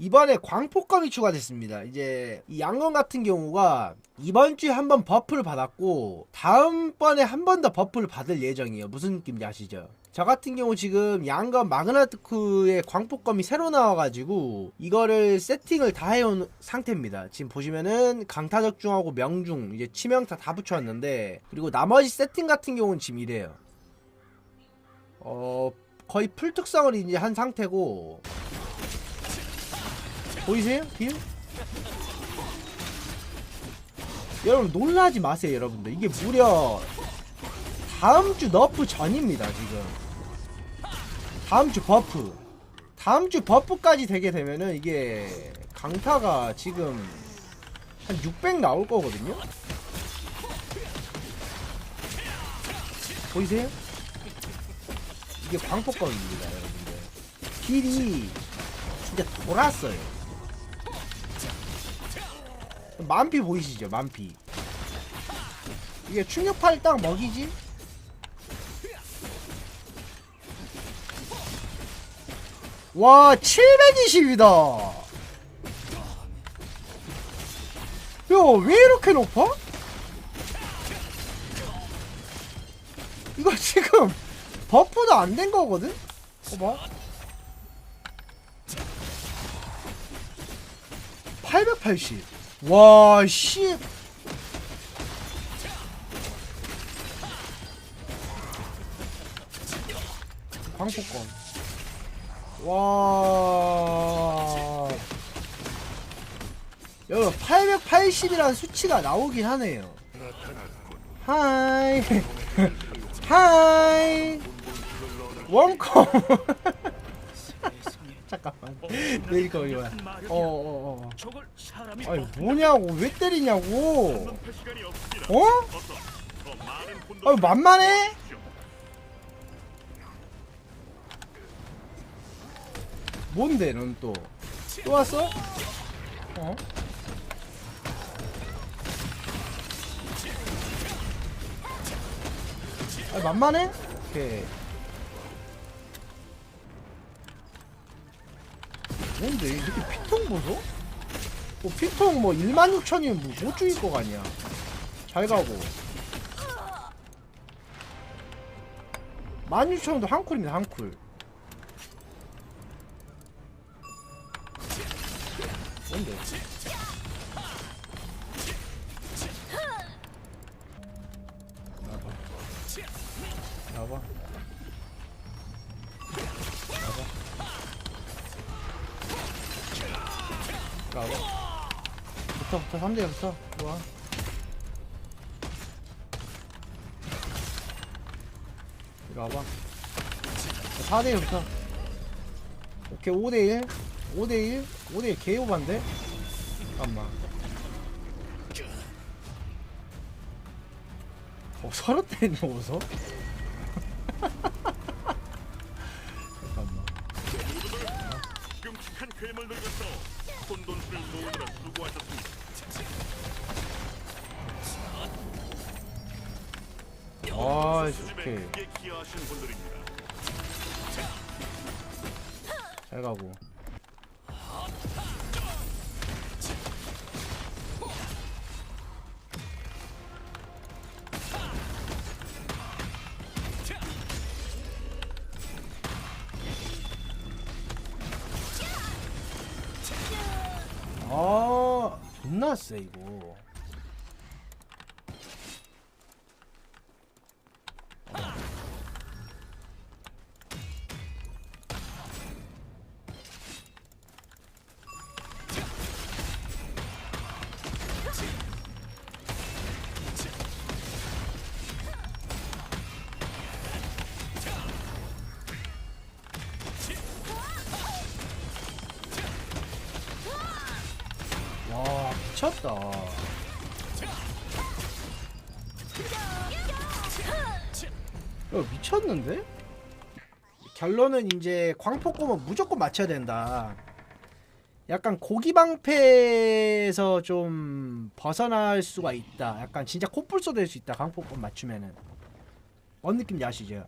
이번에 광폭검이 추가됐습니다. 이제 이 양건 같은 경우가 이번 주에 한 번 버프를 받았고 다음번에 한 번 더 버프를 받을 예정이에요. 무슨 느낌인지 아시죠? 저 같은 경우 지금 양건 마그나트크의 광폭검이 새로 나와가지고 이거를 세팅을 다 해온 상태입니다. 지금 보시면은 강타적중하고 명중 이제 치명타 다 붙여왔는데 그리고 나머지 세팅 같은 경우는 지금 이래요. 어 거의 풀 특성을 이제 한 상태고 보이세요? 딜? 여러분 놀라지 마세요 여러분들 이게 무려 다음 주 너프 전입니다 지금 다음 주 버프 다음 주 버프까지 되게 되면은 이게 강타가 지금 한 600 나올 거거든요 보이세요? 이게 광폭검입니다 여러분들 딜이 진짜 돌았어요 만피 보이시죠? 만피. 이게 충격파를 딱 먹이지? 와 720이다. 야 왜 이렇게 높아? 이거 지금 버프도 안 된 거거든? 봐봐. 880 와, 씨. 광폭권. 와. 여러분, 880이라는 수치가 나오긴 하네요. 하이. 하이. 원컴. 잠깐만. 내일 거 이거야. 어, 어, 어. 저걸 사람이 아니 뭐냐고 왜 때리냐고. 어? 아유 만만해? 뭔데 넌 또 또 왔어? 어? 아 만만해? 오케이 뭔데 이렇게 피통 보소? 뭐 피통 뭐 16,000이면 뭐 못 죽일 거가 아니야 잘 가고 16,000원도 한 쿨입니다 한 쿨. 뭔데? 나봐. 나봐. 나봐. 붙어 붙어 3대 붙어. 좋아. 이리 와봐. 4대 1 붙어. 오케이, 5대 1. 5대 1. 5대 1 개오반데? 잠깐만. 어, 서로 때리는 거 보소? 괴물들로서 혼돈수를 모으느라 수고하셨습니다. 아, 분들입니다. 잘 가고. 아, 존나 세 이거. 미쳤다. 야, 미쳤는데? 결론은 이제 광폭검은 무조건 맞춰야 된다. 약간 고기 방패에서 좀 벗어날 수가 있다. 약간 진짜 코뿔소 될 수 있다. 광폭검 맞추면은. 어느 느낌인지 아시죠?